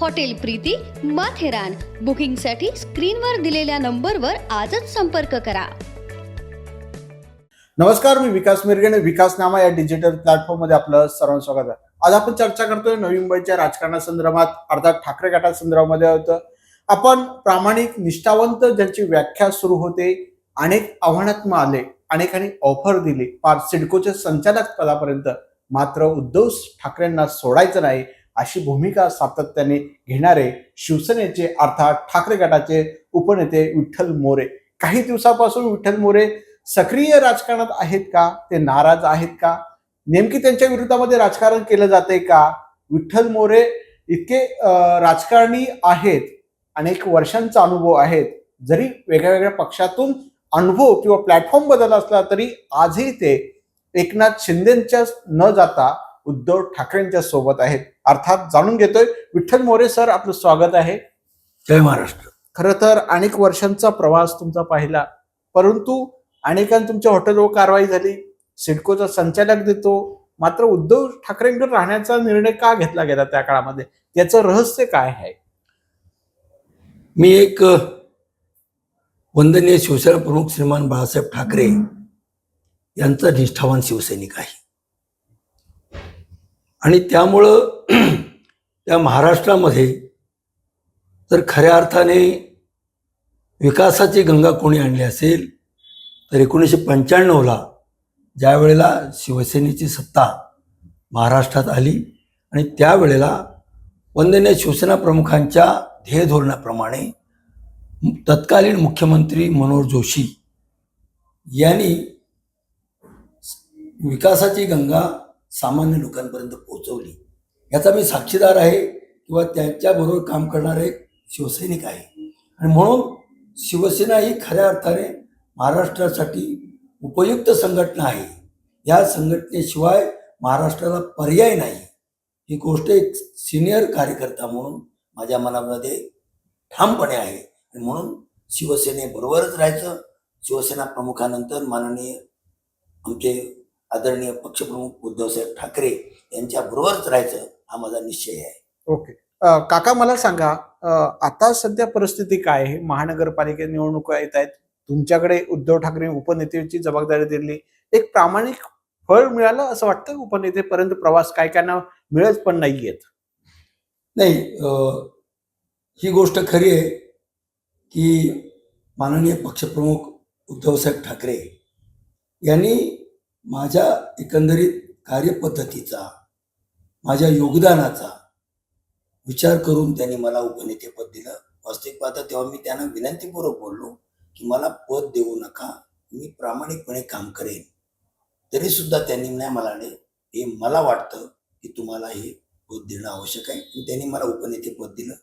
hotel Preeti Matheran बुकिंगसाठी स्क्रीनवर दिलेल्या नंबरवर आजच संपर्क करा. नमस्कार मी विकास मिरगे आणि विकास नामा या डिजिटल प्लॅटफॉर्ममध्ये आपलं सर्वांचं स्वागत आहे. आज आपण चर्चा करतोय नवी मुंबईच्या राजकारणासंदर्भात अर्थात ठाकरे गटासंदर्भामध्ये होतं. आपण प्रामाणिक निष्ठावंत ज्यांची व्याख्या सुरू होते अनेक आव्हानात्मक आले अनेकांनी ऑफर दिली. पार सिडकोच्या संचालक पदापर्यंत मात्र उद्धव ठाकरेंना सोडायचं नाही. अशी भूमिका सातत्याने घेणारे शिवसेनेचे अर्थात ठाकरे गटाचे उपनेते विठ्ठल मोरे. काही दिवसापासून विठ्ठल मोरे सक्रिय राजकारणात आहेत का? ते नाराज आहेत का? नेमकी त्यांच्या विरोधामध्ये राजकारण केलं जाते का? विठ्ठल मोरे इतके राजकारणी आहेत अनेक वर्षांचा अनुभव आहेत. जरी वेगळ्या वेगळ्या पक्षातून अनुभव किंवा प्लॅटफॉर्म बदल असला तरी आजही ते एकनाथ शिंदेच्या न जाता उद्धव ठाकरेंच्या सोबत आहेत. अर्थात जाणून घेतोय विठ्ठल मोरे सर आपलं स्वागत आहे. जय महाराष्ट्र. खर तर अनेक वर्षांचा प्रवास तुमचा पाहिला परंतु अनेकांनी तुमच्या हॉटेलवर कारवाई झाली सिडकोचा संचालक देतो मात्र उद्धव ठाकरेंकडे राहण्याचा निर्णय का घेतला गेला त्या काळामध्ये? त्याचं रहस्य काय आहे? मी एक वंदनीय शिवसेना प्रमुख श्रीमान बाळासाहेब ठाकरे यांचा निष्ठावान शिवसैनिक आहे. आणि त्यामुळं त्या महाराष्ट्रामध्ये तर खऱ्या अर्थाने विकासाची गंगा कोणी आणली असेल तर एकोणीसशे पंच्याण्णवला ज्या वेळेला शिवसेनेची सत्ता महाराष्ट्रात आली आणि त्यावेळेला वंदनीय शिवसेना प्रमुखांच्या ध्येय धोरणाप्रमाणे तत्कालीन मुख्यमंत्री मनोहर जोशी यांनी विकासाची गंगा सामान्य लोकांपर्यंत पोहोचवली. याचा मी साक्षीदार आहे किंवा त्यांच्याबरोबर काम करणारा एक शिवसैनिक आहे. आणि म्हणून शिवसेना ही खऱ्या अर्थाने महाराष्ट्रासाठी उपयुक्त संघटना आहे. या संघटनेशिवाय महाराष्ट्राला पर्याय नाही. ही गोष्ट एक सिनियर कार्यकर्ता म्हणून माझ्या मनामध्ये ठामपणे आहे. आणि म्हणून शिवसेनेबरोबरच राहायचं. शिवसेना प्रमुखानंतर माननीय आमचे आदरणीय पक्षप्रमुख उद्धवसाहेब ठाकरे यांच्या बरोबरच राहायचं हा माझा निश्चय आहे. ओके. अं, काका मला सांगा आता सध्या परिस्थिती काय आहे? महानगरपालिका निवडणुका येत आहेत. तुमच्याकडे उद्धव ठाकरे उपनेतेची जबाबदारी दिली. एक प्रामाणिक फळ मिळालं असं वाटतं उपनेतेपर्यंत प्रवास? काय कायना मिळत पण नाहीयेत नाही अं, ही गोष्ट खरी आहे की माननीय पक्षप्रमुख उद्धवसाहेब ठाकरे यांनी माझ्या एकंदरीत कार्यपद्धतीचा माझ्या योगदानाचा विचार करून त्यांनी मला उपनेतेपद दिलं. वास्तविक पाहता तेव्हा मी त्यांना विनंतीपूर्वक बोललो की मला पद देऊ नका मी प्रामाणिकपणे काम करेन. तरी सुद्धा त्यांनी नाही मला हे मला वाटतं की तुम्हाला हे पद देणं आवश्यक आहे. आणि त्यांनी मला उपनेतेपद दिलं.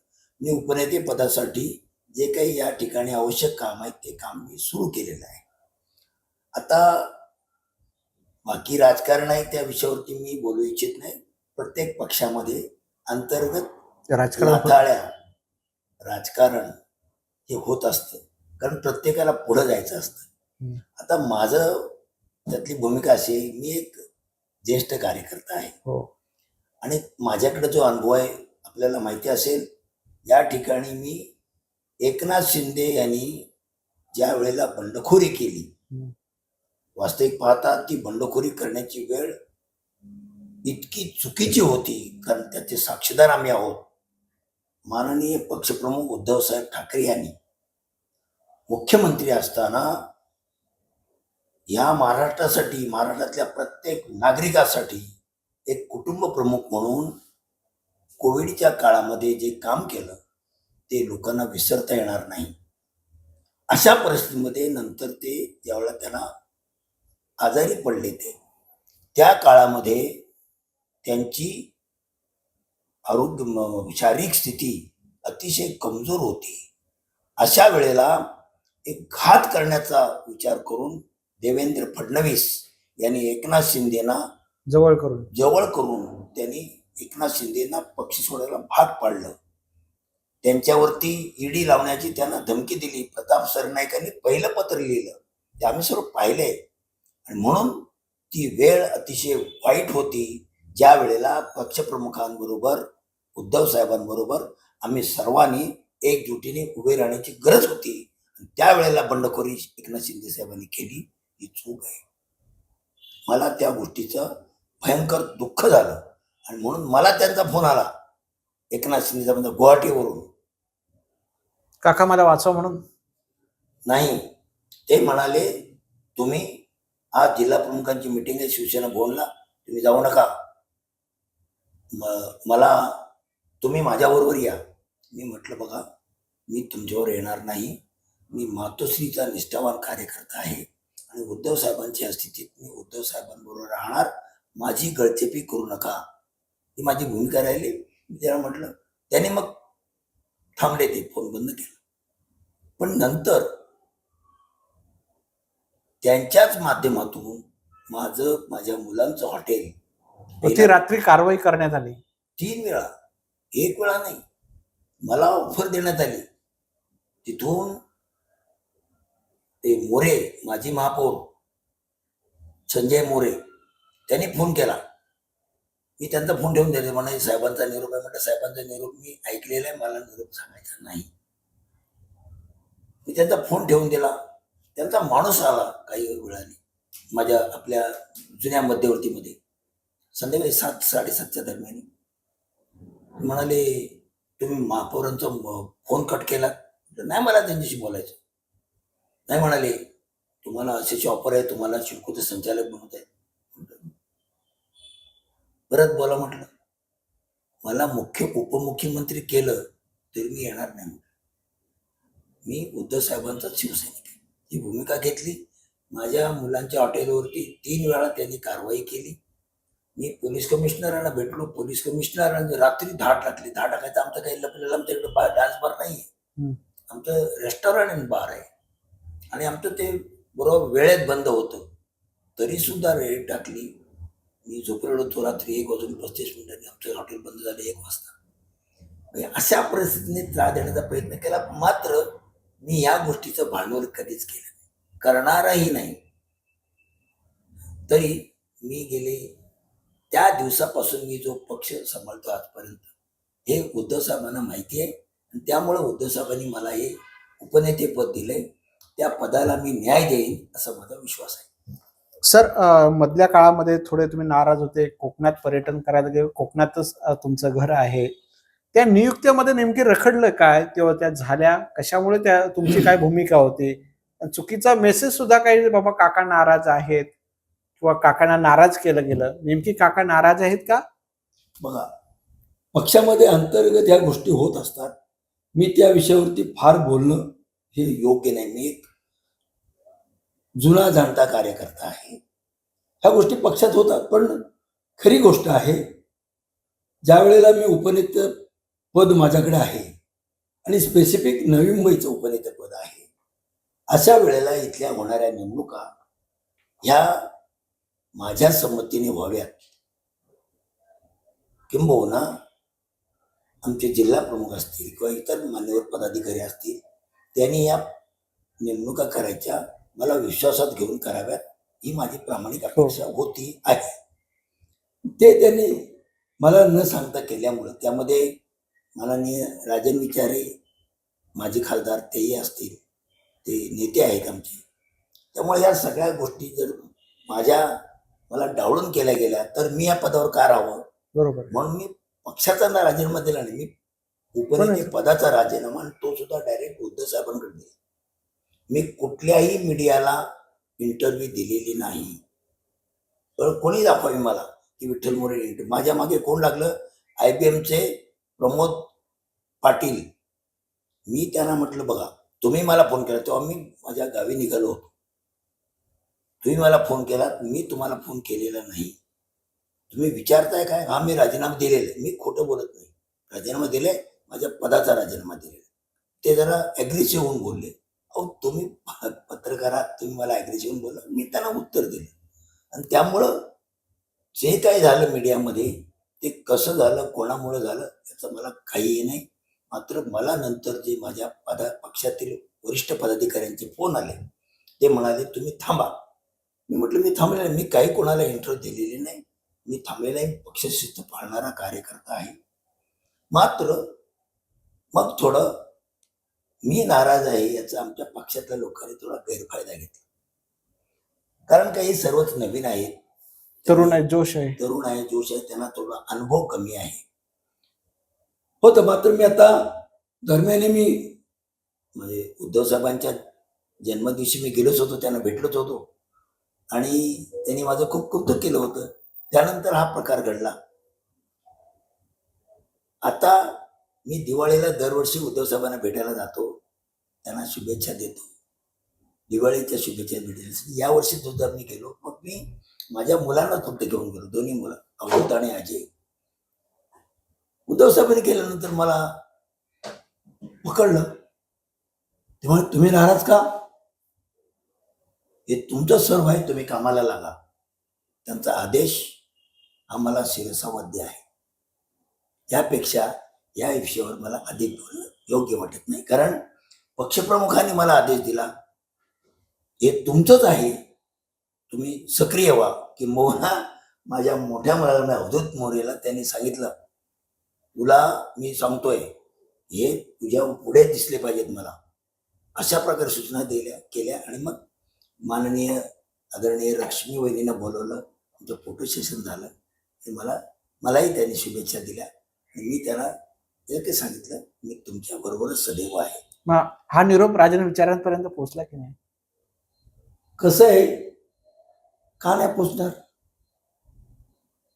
मी उपनेते पदासाठी जे काही या ठिकाणी आवश्यक काम आहे ते काम मी सुरू केलेलं आहे. आता बाकी राजकारण आहे त्या विषयावरती मी बोलू इच्छित नाही. प्रत्येक पक्षामध्ये अंतर्गत राजकारण राजकारण हे होत असतं. कारण प्रत्येकाला पुढं जायचं असतं. आता माझं त्यातली भूमिका अशी मी एक ज्येष्ठ कार्यकर्ता आहे. हो. आणि माझ्याकडे जो अनुभव आहे आपल्याला माहिती असेल या ठिकाणी मी एकनाथ शिंदे यांनी ज्या वेळेला बंडखोरी केली. वास्तविक पाहता ती बंडखोरी करण्याची वेळ इतकी चुकीची होती कारण त्याचे साक्षीदार आम्ही आहोत. माननीय पक्षप्रमुख उद्धवसाहेब ठाकरे यांनी मुख्यमंत्री असताना या महाराष्ट्रासाठी महाराष्ट्रातल्या प्रत्येक नागरिकासाठी एक कुटुंब प्रमुख म्हणून कोविडच्या काळामध्ये जे काम केलं ते लोकांना विसरता येणार नाही. अशा परिस्थितीमध्ये नंतर ते ज्यावेळेला त्यांना आजारी पडले ते. त्या काळामध्ये त्यांची आरोग्य शारीरिक स्थिती अतिशय कमजोर होती. अशा वेळेला एक घात करण्याचा विचार करून देवेंद्र फडणवीस यांनी एकनाथ शिंदेना जवळ करून. जवळ करून त्यांनी एकनाथ शिंदेना पक्ष सोडायला भाग पाडलं. त्यांच्यावरती ईडी लावण्याची त्यांना धमकी दिली. प्रताप सरनाईकांनी पहिलं पत्र लिहिलं. ते आम्ही सर्व पाहिलंय. आणि म्हणून ती वेळ अतिशय वाईट होती ज्या वेळेला पक्षप्रमुखांबरोबर उद्धव साहेबांबरोबर आम्ही सर्वांनी एकजुटीने उभे राहण्याची गरज होती. आणि त्यावेळेला बंडखोरी एकनाथ शिंदे साहेबांनी केली ही चूक आहे. मला त्या गोष्टीचं भयंकर दुःख झालं. आणि म्हणून मला त्यांचा फोन आला एकनाथ शिंदेचा म्हणजे गुवाहाटीवरून. काका मला वाचवा म्हणून. नाही ते म्हणाले तुम्ही आज जिल्हा प्रमुखांची मिटिंग आहे शिवसेना भवनला. तुम्ही जाऊ नका. मला तुम्ही माझ्याबरोबर या. मी म्हटलं बघा मी तुमच्यावर येणार नाही. मी मातोश्रीचा निष्ठावान कार्यकर्ता आहे आणि उद्धव साहेबांच्या स्थितीत मी उद्धव साहेबांबरोबर राहणार. माझी गळचेपी करू नका. ही माझी भूमिका राहिली. मी त्याला म्हटलं त्याने मग थांबले ते फोन बंद केला. पण नंतर त्यांच्याच माध्यमातून माझं माझ्या मुलांचं हॉटेल ती रात्री कारवाई करण्यात आली? तीन वेळा. एक वेळा नाही. मला ऑफर देण्यात आली. तिथून ते मोरे माजी महापौर संजय मोरे त्यांनी फोन केला. मी त्यांचा फोन ठेवून दिले. म्हणे साहेबांचा निरोप आहे. म्हटलं साहेबांचा निरोप मी ऐकलेला आहे. मला निरोप सांगायचा नाही. मी त्यांचा फोन ठेवून दिला. त्यांचा माणूस आला काही वेळाने. माझ्या आपल्या जुन्या मध्यवर्तीमध्ये. संध्याकाळी म्हणजे सात साडेसातच्या दरम्यान. म्हणाले तुम्ही महापौरांचा फोन कट केला? नाही मला त्यांच्याशी बोलायचं. नाही म्हणाले तुम्हाला अशाची ऑफर आहे तुम्हाला शिवकुचे संचालक बनवत आहे परत बोला म्हटलं. मला मुख्य उपमुख्यमंत्री केलं तरी मी येणार नाही म्हटलं. मी उद्धव साहेबांचाच शिवसैनिक ही भूमिका घेतली. माझ्या मुलांच्या हॉटेलवरती तीन वेळा त्यांनी कारवाई केली. मी पोलीस कमिशनरांना भेटलो. पोलीस कमिशनरांनी रात्री धाड टाकली. धाड टाकायचं आमचं काही लपलेलं आमच्याकडे बार डान्स बार नाही. आमचं रेस्टॉरंट आणि बार आहे. आणि आमचं ते बरोबर वेळेत बंद होतं. तरी सुद्धा रेड टाकली. मी झोपलेलो होतो रात्री एक वाजून पस्तीस मिनिटांनी आमचं हॉटेल बंद झालं एक वाजता. म्हणजे अशा परिस्थितीने त्रास देण्याचा प्रयत्न केला. मात्र मी या गोष्टीचं भांडवल कधीच केलं नाही. करणारही नाही. तरी मी गेले त्या दिवसापासून मी जो पक्ष सांभाळतो आजपर्यंत हे उद्धव साहेबांना माहिती आहे. आणि त्यामुळे उद्धव साहेबांनी मला हे उपनेतेपद दिलंय. त्या पदाला मी न्याय देईन असा माझा विश्वास आहे. सर मधल्या काळामध्ये थोडे तुम्ही नाराज होते. कोकणात पर्यटन करायला गेले. कोकणातच तुमचं घर आहे. त्या नियुक्त्यामध्ये नेमकी रखडलं काय? तेव्हा त्या झाल्या? कशामुळे त्या तुमची काय भूमिका होती? चुकीचा मेसेज सुद्धा काही बाबा काका नाराज आहेत किंवा काकांना नाराज केलं गेलं. नेमकी काका नाराज आहेत का? बघा पक्षामध्ये अंतर्गत ह्या गोष्टी होत असतात. मी त्या विषयावरती फार बोलणं हे योग्य नाही. मी एक जुना जाणता कार्यकर्ता आहे. ह्या गोष्टी पक्षात होतात. पण खरी गोष्ट आहे ज्या वेळेला मी उपनेत पद माझ्याकडे आहे. आणि स्पेसिफिक नवी मुंबईचं उपनेते पद आहे. अशा वेळेला इथल्या होणाऱ्या नेमणुका ह्या माझ्या संमतीने व्हाव्यात. किंबहुना आमचे जिल्हा प्रमुख असतील किंवा इतर मान्यवर पदाधिकारी असतील त्यांनी या नेमणुका करायच्या मला विश्वासात घेऊन कराव्यात ही माझी प्रामाणिक अपेक्षा होती आहे. ते त्यांनी मला न सांगता केल्यामुळं त्यामध्ये माननीय राजन विचारे माजी खासदार तेही असतील ते नेते आहेत आमचे. त्यामुळे या सगळ्या गोष्टी जर माझ्या मला डावळून केल्या गेल्या तर मी या पदावर का राहावं? बरोबर. म्हणून मी पक्षाचा ना राजीनामा दिला नाही मी उपनेते पदाचा राजीनामा आणि तो सुद्धा डायरेक्ट उद्धव साहेबांकडे दिला. मी कुठल्याही मीडियाला इंटरव्ह्यू दिलेली नाही. पण कोणी दाखवावी मला की विठ्ठल मोरे इंटरव्ह्यू माझ्या मागे कोण लागलं? आय बी एमचे प्रमोद पाटील मी त्यांना म्हटलं बघा तुम्ही मला फोन केला तेव्हा मी माझ्या गावी निघालो होतो. तुम्ही मला फोन केला मी तुम्हाला फोन केलेला नाही. तुम्ही विचारताय काय? हा मी राजीनामा दिलेला आहे. मी खोटं बोलत नाही. राजीनामा दिले माझ्या पदाचा राजीनामा दिलेला आहे. ते जरा ॲग्रेसिव्ह होऊन बोलले. अहो तुम्ही पत्रकारात तुम्ही मला ॲग्रेसिव्ह बोला मी त्यांना उत्तर दिलं. आणि त्यामुळं जे काही झालं मीडियामध्ये ते कसं झालं कोणामुळे झालं याचं मला काहीही नाही. मात्र मला नंतर जे माझ्या पदा पक्षातील वरिष्ठ पदाधिकाऱ्यांचे फोन आले ते म्हणाले तुम्ही थांबा. मी म्हटलं मी थांबलेलं नाही. मी काही कोणाला इंटरव्ह्यू दिलेली नाही. मी थांबलेला आहे. पक्षशिस्त पाळणारा कार्यकर्ता आहे. मात्र मग थोडं मी नाराज आहे याचा आमच्या पक्षातल्या लोकांनी थोडा गैरफायदा घेतला. कारण काही सर्वच नवीन आहेत. तरुण आहे जोश आहे. तरुण आहे जोश आहे. त्यांना थोडा अनुभव कमी आहे. हो तर मात्र मी आता दरम्याने मी म्हणजे उद्धव साहेबांच्या जन्मदिवशी मी गेलोच होतो त्यांना भेटलोच होतो. आणि त्यांनी माझं खूप कौतुक केलं होतं. त्यानंतर हा प्रकार घडला. आता मी दिवाळीला दरवर्षी उद्धव साहेबांना भेटायला जातो. त्यांना शुभेच्छा देतो. दिवाळीच्या शुभेच्छा भेटेल. यावर्षी सुद्धा मी गेलो. मग मी माझ्या मुलांना फक्त घेऊन गेलो. दोन्ही मुलं अवधूत आणि अजय उद्धव साहेबांनी केल्यानंतर मला पकडलं. ते तुम्ही नाराज का? हे तुमचं सर्व आहे तुम्ही कामाला लागा. त्यांचा आदेश आम्हाला शिरसावाद्य आहे. यापेक्षा या विषयावर मला अधिक बोलणं योग्य वाटत नाही. कारण पक्षप्रमुखाने मला आदेश दिला हे तुमचंच आहे. तुम्ही सक्रिय व्हा. की मोहना माझ्या मोठ्या मुलाला अवधूत मोरेला त्यांनी सांगितलं. तुला मी सांगतोय हे तुझ्या पुढे दिसले पाहिजेत मला. अशा प्रकारे सूचना दिल्या केल्या आणि मग माननीय आदरणीय लक्ष्मी वहिनीनं बोलवलं. आमचं फोटो सेशन झालं. आणि मला मलाही त्यांनी शुभेच्छा दिल्या. आणि मी त्यांना जे काही सांगितलं मी तुमच्या बरोबरच सदैव आहे. हा निरोप राजन विचारांपर्यंत पोहोचला की नाही? कसं आहे? का नाही पोचणार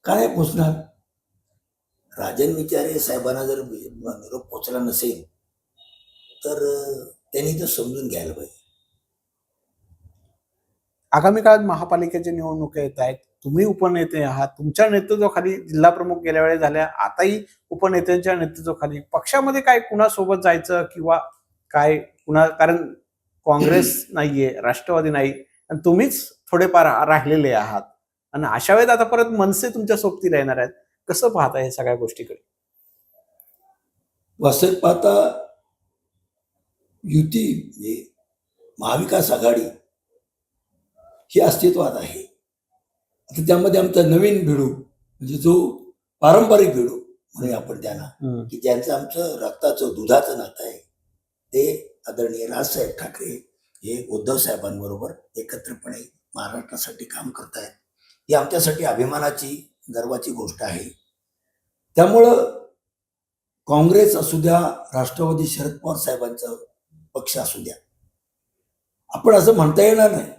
का नाही पोचणार राजन विचारे साहेबांना जर निरोप पोचला नसेल तर त्यांनी तर समजून घ्यायला पाहिजे. आगामी काळात महापालिकेच्या निवडणुका येत आहेत तुम्ही उपनेते आहात तुमच्या नेतृत्वाखाली जिल्हा प्रमुख गेल्या वेळेस झाल्या आताही उपनेत्यांच्या नेतृत्वाखाली. पक्षामध्ये काय कुणासोबत जायचं किंवा काय कुणा कारण काँग्रेस नाहीये राष्ट्रवादी नाही आणि तुम्हीच थोडेफार राहिलेले आहात. आणि अशा वेळेत आता परत मनसे तुमच्या सोबतीला येणार आहेत. कसं पाहता हे सगळ्या गोष्टीकडे? वास्तविक पाहता युती म्हणजे महाविकास आघाडी ही अस्तित्वात आहे. आता त्यामध्ये आमचा नवीन भिडू म्हणजे जो पारंपरिक भिडू म्हणूया आपण त्यांना की ज्यांचं आमचं रक्ताचं दुधाचं नातं आहे ते आदरणीय राजसाहेब ठाकरे हे उद्धव साहेबांबरोबर एकत्रपणे महाराष्ट्रासाठी काम करतायत. ही आमच्यासाठी अभिमानाची गर्वाची गोष्ट आहे त्यामुळं काँग्रेस असू द्या राष्ट्रवादी शरद पवार साहेबांचा पक्ष असू द्या आपण असं म्हणता येणार नाही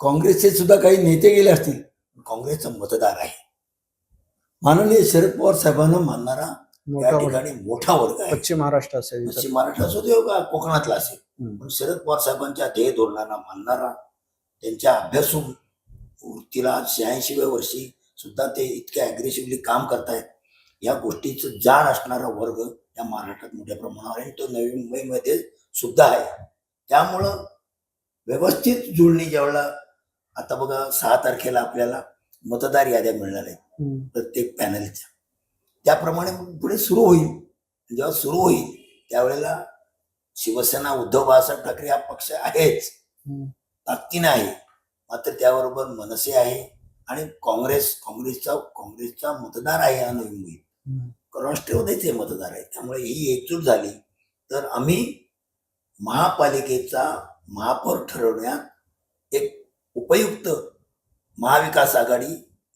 काँग्रेसचे सुद्धा काही नेते गेले असतील काँग्रेसचा मतदार आहे माननीय शरद पवार साहेबांना मानणारा या मोठा वर्ग. ठिकाणी मोठा वर्ग आहे पश्चिम महाराष्ट्र असेल. पश्चिम महाराष्ट्र असू दे का कोकणातला असेल. पण शरद पवार साहेबांच्या ध्येय धोरणाला मानणारा त्यांच्या अभ्यासू वृत्तीला शहाऐंशीव्या वर्षी सुद्धा ते इतक्या अग्रेसिव्हली काम करतायत. या गोष्टीचं जाण असणारा वर्ग या महाराष्ट्रात मोठ्या प्रमाणावर आहे आणि तो नवी मुंबईमध्ये सुद्धा आहे. त्यामुळं व्यवस्थित जुळणी ज्यावेळेला आता बघा सहा तारखेला आपल्याला मतदार याद्या मिळणार आहेत. प्रत्येक पॅनलच्या. त्याप्रमाणे पुढे सुरू होईल. जेव्हा सुरू होईल त्यावेळेला शिवसेना उद्धव बाळासाहेब ठाकरे हा पक्ष आहेच. ताकदीने आहे. मात्र त्याबरोबर मनसे आहे. आणि काँग्रेस काँग्रेसचा काँग्रेसचा मतदार आहे हा नवीन मुंबई. राष्ट्रवादीचे मतदार आहे. त्यामुळे ही एकजूट झाली. तर आम्ही महापालिकेचा महापौर ठरवण्यात एक उपयुक्त महाविकास आघाडी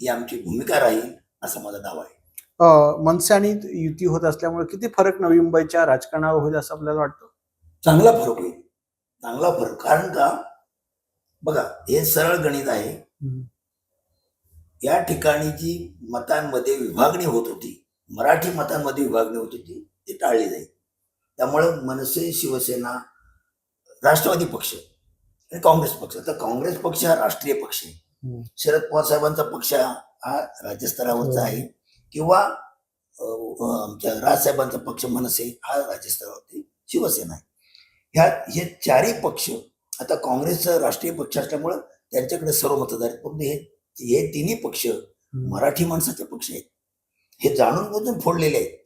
ही आमची भूमिका राहील असा माझा दावा आहे. मनसे आणि युती होत असल्यामुळे किती फरक नवी मुंबईच्या राजकारणावर होईल असं आपल्याला वाटतं? चांगला फरक होईल. चांगला फरक. कारण का? बघा हे सरळ गणित आहे. या ठिकाणी जी मतांमध्ये विभागणी होत होती मराठी मतांमध्ये विभागणी होत होती ती टाळली जाईल. त्यामुळं मनसे शिवसेना राष्ट्रवादी पक्ष आणि काँग्रेस पक्ष. तर काँग्रेस पक्ष हा राष्ट्रीय पक्ष आहे. शरद पवार साहेबांचा पक्ष हा राज्यस्तरावरचा. आहे. किंवा आमच्या राजसाहेबांचा पक्ष मनसे हा राज्यस्तरावरती शिवसेना आहे. ह्या हे चारही पक्ष आता काँग्रेसचा राष्ट्रीय पक्ष असल्यामुळं त्यांच्याकडे सर्व मतदार परंतु हे हे तिन्ही पक्ष मराठी माणसाचे पक्ष आहेत. हे जाणून बुजून फोडलेले आहेत.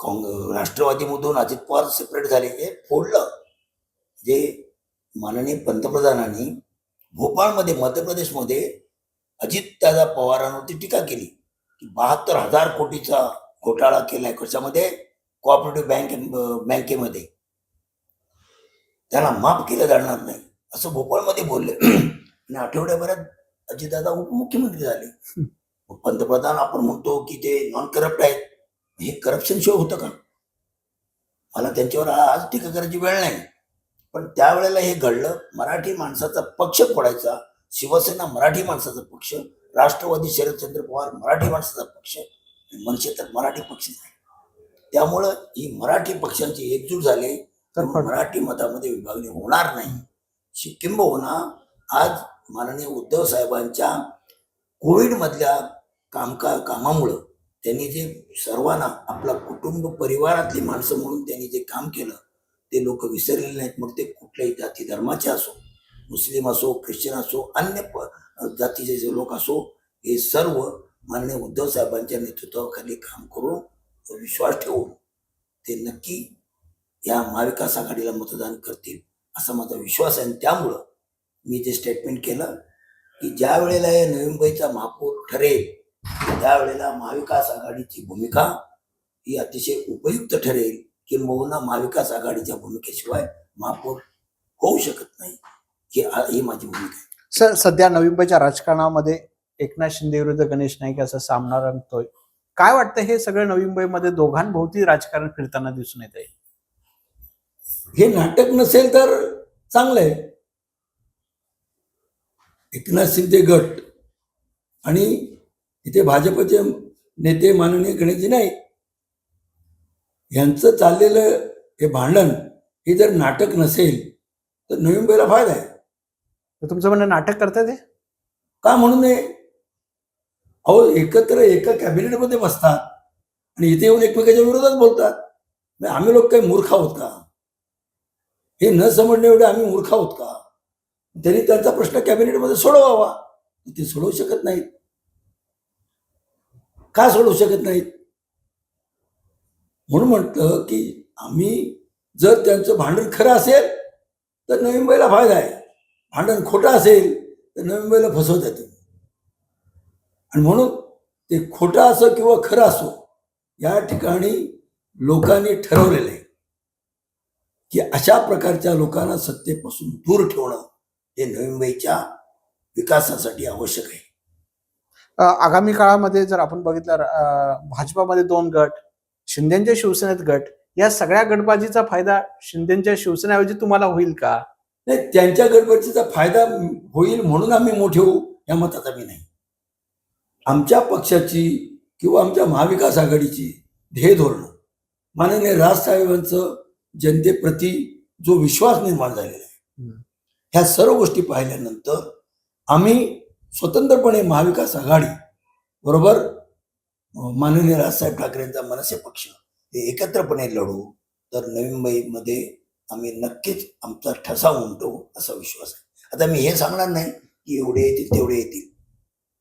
काँग राष्ट्रवादीमधून अजित पवार सेपरेट झाले. हे फोडलं. जे माननीय पंतप्रधानांनी भोपाळमध्ये मध्य प्रदेशमध्ये अजितदादा पवारांवरती टीका केली की बहात्तर हजार कोटीचा घोटाळा केलाय कशामध्ये? कोऑपरेटिव्ह बँक बँकेमध्ये त्याला माफ केलं जाणार नाही असं भोपाळमध्ये बोलले. आणि आठवड्याभरात अजितदादा उपमुख्यमंत्री झाले. पंतप्रधान आपण म्हणतो की ते नॉन करप्ट आहेत हे करप्शन शिवाय होतं का? मला त्यांच्यावर आज टीका करायची वेळ नाही. पण त्यावेळेला हे घडलं मराठी माणसाचा पक्ष फोडायचा शिवसेना मराठी माणसाचा पक्ष राष्ट्रवादी शरदचंद्र पवार मराठी माणसाचा पक्ष आणि मनसे तर मराठी पक्षच आहे त्यामुळं ही मराठी पक्षांची एकजूट झाली. तर मराठी मतामध्ये विभागणी होणार नाही. शि- किंबहुना आज माननीय उद्धव साहेबांच्या कोविडमधल्या कामका कामामुळं त्यांनी जे सर्वांना आपला कुटुंब परिवारातली माणसं म्हणून त्यांनी जे काम केलं ते लोक विसरलेले नाहीत. मग ते कुठल्याही जाती धर्माचे असो मुस्लिम असो ख्रिश्चन असो अन्य प- जातीचे जे लोक असो हे सर्व माननीय उद्धव साहेबांच्या नेतृत्वाखाली काम करून विश्वास ठेवून ते नक्की या महाविकास आघाडीला मतदान करतील असा माझा विश्वास आहे. आणि त्यामुळं मी ते स्टेटमेंट केलं की ज्या वेळेला या नवी मुंबईचा महापौर ठरेल त्यावेळेला महाविकास आघाडीची भूमिका ही अतिशय उपयुक्त ठरेल किंबहुना महाविकास आघाडीच्या भूमिकेशिवाय महापौर होऊ शकत नाही. ही ही माझी भूमिका आहे. सर सध्या नवी मुंबईच्या राजकारणामध्ये एकनाथ शिंदे विरुद्ध गणेश नाईक असा सामना रंगतोय. काय वाटतं हे सगळं नवी मुंबईमध्ये दोघांभोवती राजकारण फिरताना दिसून येत आहे हे नाटक नसेल तर चांगलं आहे. एकनाथ शिंदे गट. आणि इथे भाजपचे नेते माननीय गणेशजी नाईक. यांचं चाललेलं हे भांडण हे जर नाटक नसेल तर नवी मुंबईला फायदा आहे. तुमचं म्हणणं नाटक करताय ते का म्हणून नये अहो एकत्र एका कॅबिनेटमध्ये बसतात आणि इथे येऊन एकमेकाच्या विरोधात बोलतात. आम्ही लोक काही मूर्ख आहोत का? हे न समजणे एवढे आम्ही मूर्ख आहोत का? त्यांनी त्यांचा प्रश्न कॅबिनेटमध्ये सोडवावा. ते सोडवू शकत नाहीत. का सोडवू शकत नाहीत? म्हणून म्हटलं की आम्ही जर त्यांचं भांडण खरं असेल तर नवी मुंबईला फायदा आहे. भांडण खोटं असेल तर नवी मुंबईला फसवता येतं. आणि म्हणून ते खोटं असो किंवा खरं असो या ठिकाणी लोकांनी ठरवलेलं आहे की अशा प्रकारच्या लोकांना सत्तेपासून दूर ठेवणं. हे नवी मुंबईच्या विकासासाठी आवश्यक आहे. आगामी काळामध्ये जर आपण बघितलं भाजपामध्ये दोन गट शिंदेच्या शिवसेनेत गट या सगळ्या गटबाजीचा फायदा शिंदेच्या शिवसेनेऐवजी तुम्हाला होईल का? नाही त्यांच्या गडबडीचा फायदा होईल म्हणून आम्ही मोठे होऊ या मताचा मी नाही. आमच्या पक्षाची किंवा आमच्या महाविकास आघाडीची ध्येय धोरणं माननीय राजसाहेबांचं जनतेप्रती जो विश्वास निर्माण झालेला आहे. ह्या सर्व गोष्टी पाहिल्यानंतर आम्ही स्वतंत्रपणे महाविकास आघाडी बरोबर? माननीय राजसाहेब ठाकरेंचा मनसे पक्ष हे एकत्रपणे लढू तर नवी मुंबईमध्ये आम्ही नक्कीच आमचा ठसा उमटवू असा विश्वास आहे. आता मी हे सांगणार नाही की एवढे येतील तेवढे येतील.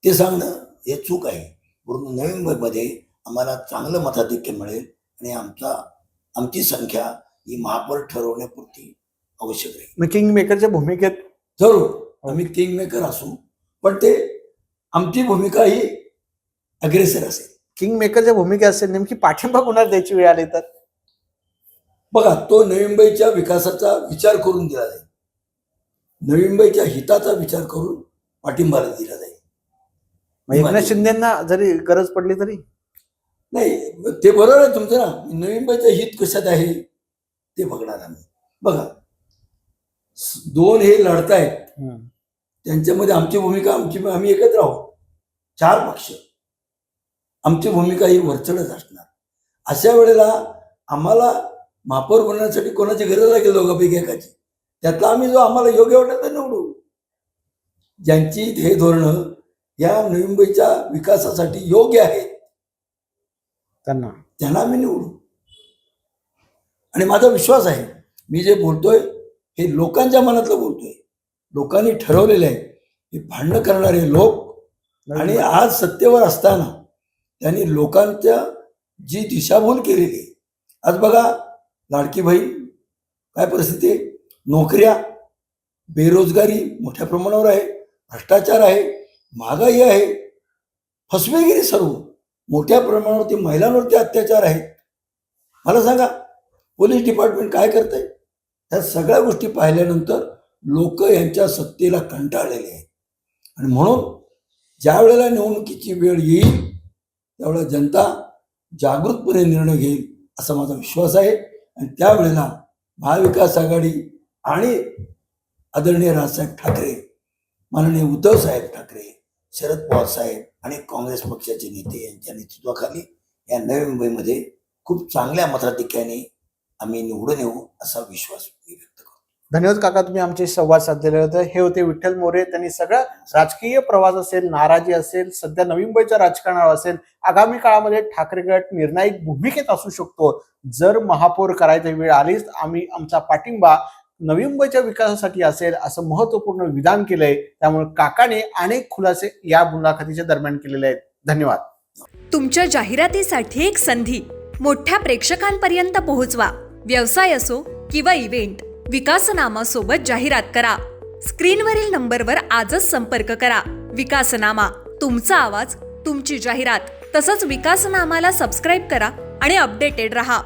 ते सांगणं हे चूक आहे. म्हणून नवी मुंबईमध्ये आम्हाला चांगलं मताधिक्य मिळेल आणि आमचा आमची संख्या ही महापौर ठरवण्यापुरती आवश्यक आहे. मी किंग मेकरच्या भूमिकेत? जरूर. आम्ही किंग मेकर असू पण ते आमची भूमिका ही अग्रेसर असेल. किंग मेकरच्या भूमिका असेल नेमकी पाठिंबा कोणाला द्यायची वेळ आली तर? बघा तो नवी मुंबईच्या विकासाचा विचार करून दिला जाईल. नवी मुंबईच्या हिताचा विचार करून पाठिंबा दिला जाईल. मग एकनाथ शिंदेना जरी गरज पडली तरी? नाही मग ते बरोबर आहे तुमचं ना. नवी मुंबईचं हित कशात आहे ते बघणार आम्ही. बघा दोन हे लढतायत. त्यांच्यामध्ये आमची भूमिका आमची आम्ही एकत्र आहोत. चार पक्ष. आमची भूमिका ही वरचढच असणार. अशा वेळेला आम्हाला महापौर बनण्यासाठी कोणाची गरज लागेल दोघांपैकी एकाची? त्यातला आम्ही जो आम्हाला योग्य वाटत तो निवडू. ज्यांची ध्येय धोरणं या नवी मुंबईच्या विकासासाठी योग्य आहेत त्यांना. त्यांना आम्ही निवडू. आणि माझा विश्वास आहे मी जे बोलतोय हे लोकांच्या मनातलं बोलतोय. लोकांनी ठरवलेलं आहे हे भांडणं करणारे लोक आणि आज सत्तेवर असताना त्यांनी लोकांच्या जी दिशाभूल केलेली आहे. आज बघा लाडकी बहीण काय परिस्थिती आहे? नोकऱ्या बेरोजगारी मोठ्या प्रमाणावर आहे भ्रष्टाचार आहे महागाई आहे. फसवेगिरी सर्व. मोठ्या प्रमाणावरती महिलांवरती अत्याचार आहेत. मला सांगा पोलीस डिपार्टमेंट काय करत आहे ह्या सगळ्या गोष्टी पाहिल्यानंतर लोक यांच्या सत्तेला कंटाळलेले आहेत. आणि म्हणून ज्या वेळेला निवडणुकीची वेळ येईल त्यावेळेला जनता जागृतपणे निर्णय घेईल असा माझा विश्वास आहे. आणि त्यावेळेला महाविकास आघाडी आणि आदरणीय राजसाहेब ठाकरे माननीय उद्धव साहेब ठाकरे शरद पवार साहेब आणि काँग्रेस पक्षाचे नेते यांच्या नेतृत्वाखाली या नवी मुंबईमध्ये खूप चांगल्या मताधिक्याने आम्ही निवडून येऊ असा विश्वास मी व्यक्त करतो. धन्यवाद काका तुम्ही आमचे संवाद साधलेले होते. हे होते विठ्ठल मोरे. त्यांनी सगळा राजकीय प्रवास असेल नाराजी असेल सध्या नवी मुंबईच्या राजकारणावर असेल आगामी काळामध्ये ठाकरे गट निर्णायक भूमिकेत असू शकतो. जर महापौर करायची वेळ आलीच आम्ही आमचा पाठिंबा नवी मुंबईच्या विकासासाठी असेल असं महत्त्वपूर्ण विधान केलंय त्यामुळे काकाने अनेक खुलासे या मुलाखतीच्या दरम्यान केलेले आहेत. धन्यवाद. तुमच्या जाहिरातीसाठी एक संधी. मोठ्या प्रेक्षकांपर्यंत पोहोचवा. व्यवसाय असो किंवा इव्हेंट विकासनामासोबत जाहिरात करा. स्क्रीनवरील नंबरवर आजच संपर्क करा. विकासनामा तुमचा आवाज तुमची जाहिरात तसंच विकासनामाला सबस्क्राईब करा आणि अपडेटेड रहा.